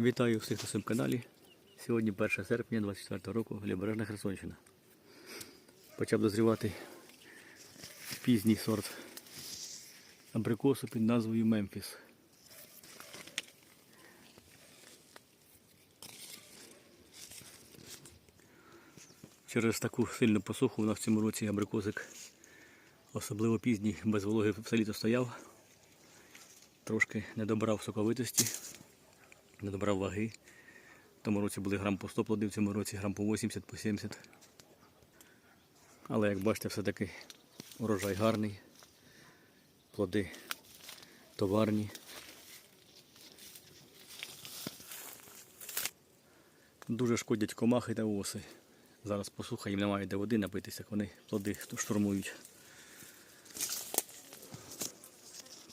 Вітаю всіх на своєму каналі. Сьогодні 1 серпня 24 року, Лібережна Херсонщина. Почав дозрівати пізній сорт абрикосу під назвою Мемфіс. Через таку сильну посуху у нас в цьому році абрикосик, особливо пізній, без вологи все літо стояв. Трошки не добрав соковитості не добрав ваги. В тому році були грам по 100 плодів, в цьому році грам по 80, по 70. Але як бачите, все-таки урожай гарний, плоди товарні. Дуже шкодять комахи та оси. Зараз посуха, їм немає де води напитися, як вони плоди штурмують.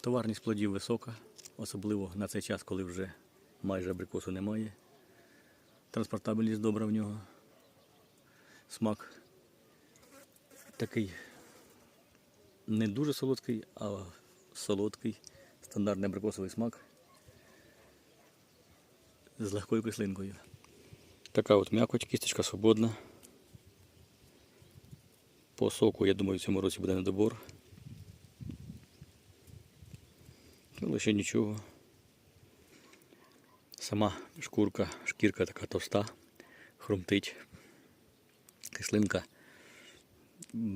Товарність плодів висока, особливо на цей час, коли вже майже абрикосу немає. Транспортабельність добра в нього. Смак такий не дуже солодкий, а солодкий, стандартний абрикосовий смак з легкою кислинкою. Така от м'якоть, кісточка свободна. По соку, я думаю, в цьому році буде недобор. Але ще нічого. Сама шкурка, шкірка така товста, хрумтить. Кислинка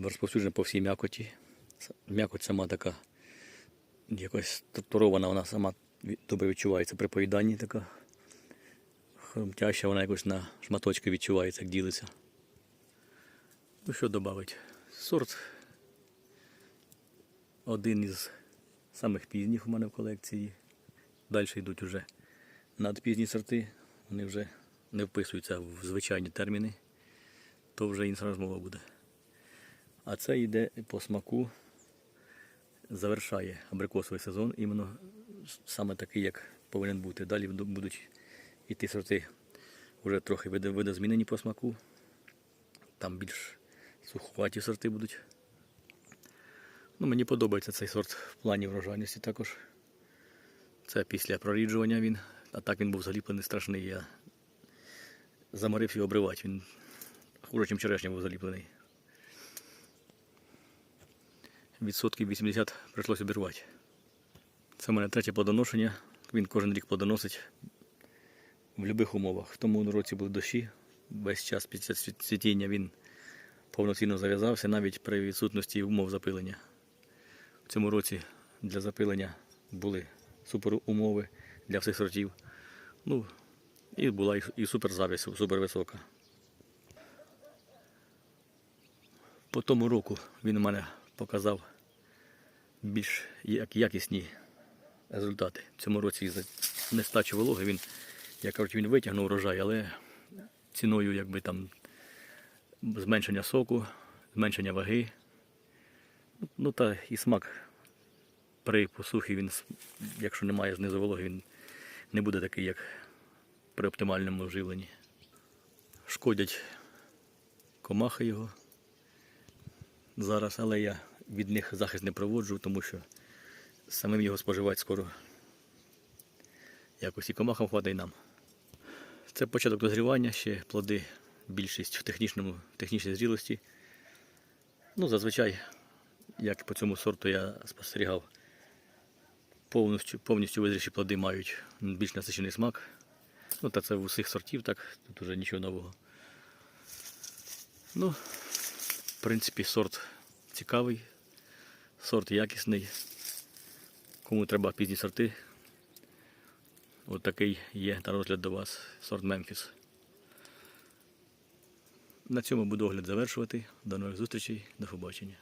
розповсюджена по всій м'якоті. М'якоть сама така якось структурована, вона сама добре відчувається при поїданні така. Хрумтяща, вона якось на шматочки відчувається, як ділиться. Ну що додати? Сорт один із самих пізніх у мене в колекції. Далі йдуть уже надпізні сорти, вони вже не вписуються в звичайні терміни, то вже інша розмова буде. А це йде по смаку, завершає абрикосовий сезон, іменно саме такий, як повинен бути. Далі буду- будуть йти сорти вже трохи видо- видозмінені по смаку. Там більш суховаті сорти будуть. Ну, мені подобається цей сорт в плані врожайності також. Це після проріджування він. А так він був заліплений страшний. Я заморив його обривати. Він хуже, ніж черешня був заліплений. Відсотків 80 прийшлося обірвати. Це в мене третє плодоношення. Він кожен рік плодоносить в будь-яких умовах. В тому році були дощі. Весь час після цвіт- цвітіння він повноцінно зав'язався, навіть при відсутності умов запилення. В цьому році для запилення були супер умови для всіх сортів. Ну, і була і- і супер завість, супер висока. По тому року він у мене показав більш якісні результати. В цьому році за нестачі вологи він, як кажуть, він витягнув урожай, але ціною якби там зменшення соку, зменшення ваги. Ну та і смак при посухі він, якщо немає знизу вологи, він не буде такий, як при оптимальному вживленні. Шкодять комахи його зараз, але я від них захист не проводжу, тому що самим його споживати скоро якось і комахам хватить і нам. Це початок дозрівання, ще плоди більшість в технічному, в технічній зрілості. Ну, зазвичай, як по цьому сорту я спостерігав, повністю, повністю визріші плоди мають більш насичений смак. Ну, та це в усіх сортів, так, тут вже нічого нового. Ну, в принципі, сорт цікавий, сорт якісний. Кому треба пізні сорти, от є на розгляд до вас сорт Мемфіс. На цьому буду огляд завершувати. До нових зустрічей, до побачення.